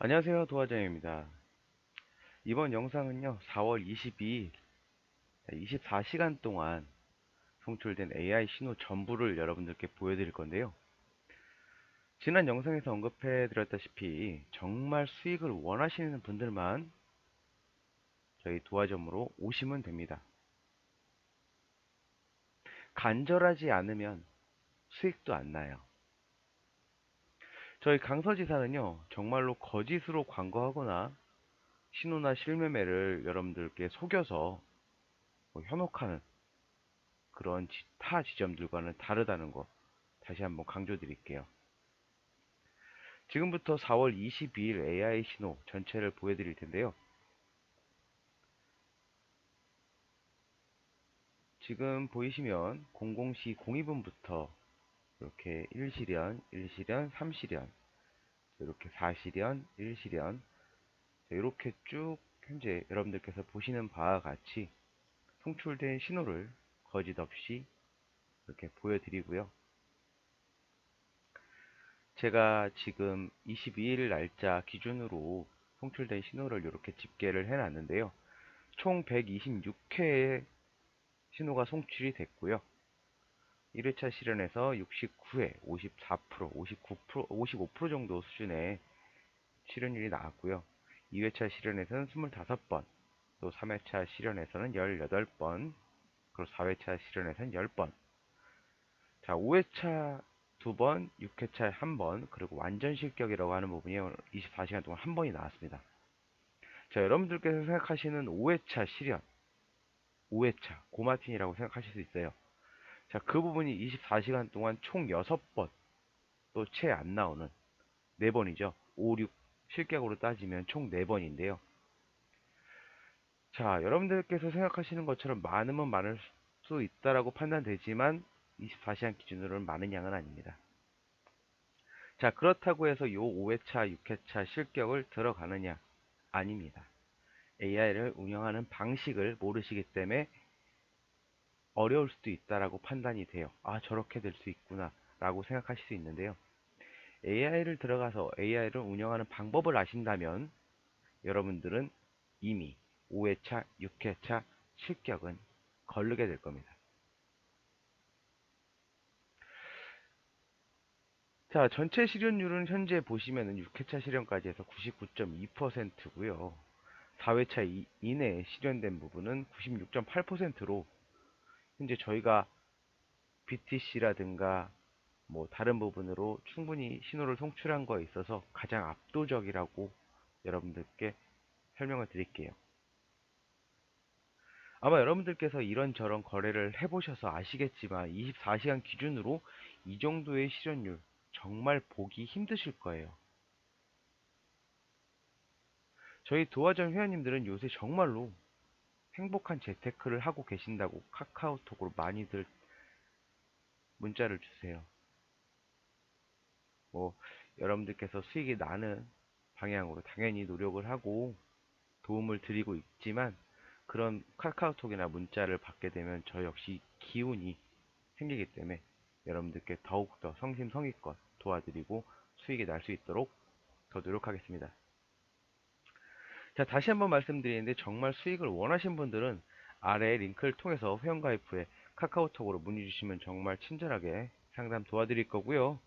안녕하세요 도화장입니다. 이번 영상은요 4월 22일 24시간 동안 송출된 AI 신호 전부를 여러분들께 보여드릴 건데요. 지난 영상에서 언급해 드렸다시피 정말 수익을 원하시는 분들만 저희 도화점으로 오시면 됩니다. 간절하지 않으면 수익도 안 나요 저희 강서지사는요, 정말로 거짓으로 광고하거나 신호나 실매매를 여러분들께 속여서 뭐 현혹하는 그런 지, 타 지점들과는 다르다는 거 다시 한번 강조 드릴게요. 지금부터 4월 22일 AI 신호 전체를 보여드릴 텐데요. 지금 보이시면 00시 02분부터 이렇게 1실현, 1실현, 3실현, 이렇게 4실현, 1실현, 이렇게 쭉 현재 여러분들께서 보시는 바와 같이 송출된 신호를 거짓 없이 이렇게 보여드리고요. 제가 지금 22일 날짜 기준으로 송출된 신호를 이렇게 집계를 해놨는데요. 총 126회의 신호가 송출이 됐고요. 1회차 실현에서 69회, 54%, 59%, 55% 정도 수준의 실현율이 나왔고요. 2회차 실현에서는 25번, 또 3회차 실현에서는 18번, 그리고 4회차 실현에서는 10번. 자, 5회차 2번, 6회차 1번, 그리고 완전 실격이라고 하는 부분이 24시간 동안 한 번이 나왔습니다. 자, 여러분들께서 생각하시는 5회차 실현, 5회차, 고마틴이라고 생각하실 수 있어요. 자, 그 부분이 24시간 동안 총 6번 또 채 안 나오는 4번이죠. 5, 6 실격으로 따지면 총 4번인데요. 자, 여러분들께서 생각하시는 것처럼 많으면 많을 수 있다라고 판단되지만 24시간 기준으로는 많은 양은 아닙니다. 자, 그렇다고 해서 요 5회차, 6회차 실격을 들어가느냐? 아닙니다. AI를 운영하는 방식을 모르시기 때문에 어려울 수도 있다라고 판단이 돼요. 아, 저렇게 될 수 있구나 라고 생각하실 수 있는데요. AI를 들어가서 AI를 운영하는 방법을 아신다면 여러분들은 이미 5회차, 6회차 실격은 걸르게 될 겁니다. 자, 전체 실현율은 현재 보시면은 6회차 실현까지 해서 99.2%고요. 4회차 이내에 실현된 부분은 96.8%로 현재 저희가 BTC라든가 뭐 다른 부분으로 충분히 신호를 송출한 거에 있어서 가장 압도적이라고 여러분들께 설명을 드릴게요. 아마 여러분들께서 이런저런 거래를 해보셔서 아시겠지만 24시간 기준으로 이 정도의 실현율 정말 보기 힘드실 거예요. 저희 도화점 회원님들은 요새 정말로 행복한 재테크를 하고 계신다고 카카오톡으로 많이들 문자를 주세요. 뭐 여러분들께서 수익이 나는 방향으로 당연히 노력을 하고 도움을 드리고 있지만 그런 카카오톡이나 문자를 받게 되면 저 역시 기운이 생기기 때문에 여러분들께 더욱더 성심성의껏 도와드리고 수익이 날 수 있도록 더 노력하겠습니다. 자, 다시 한번 말씀드리는데 정말 수익을 원하신 분들은 아래 링크를 통해서 회원가입 후에 카카오톡으로 문의 주시면 정말 친절하게 상담 도와드릴 거고요.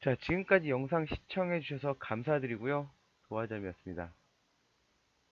자, 지금까지 영상 시청해 주셔서 감사드리고요. 도화점이었습니다.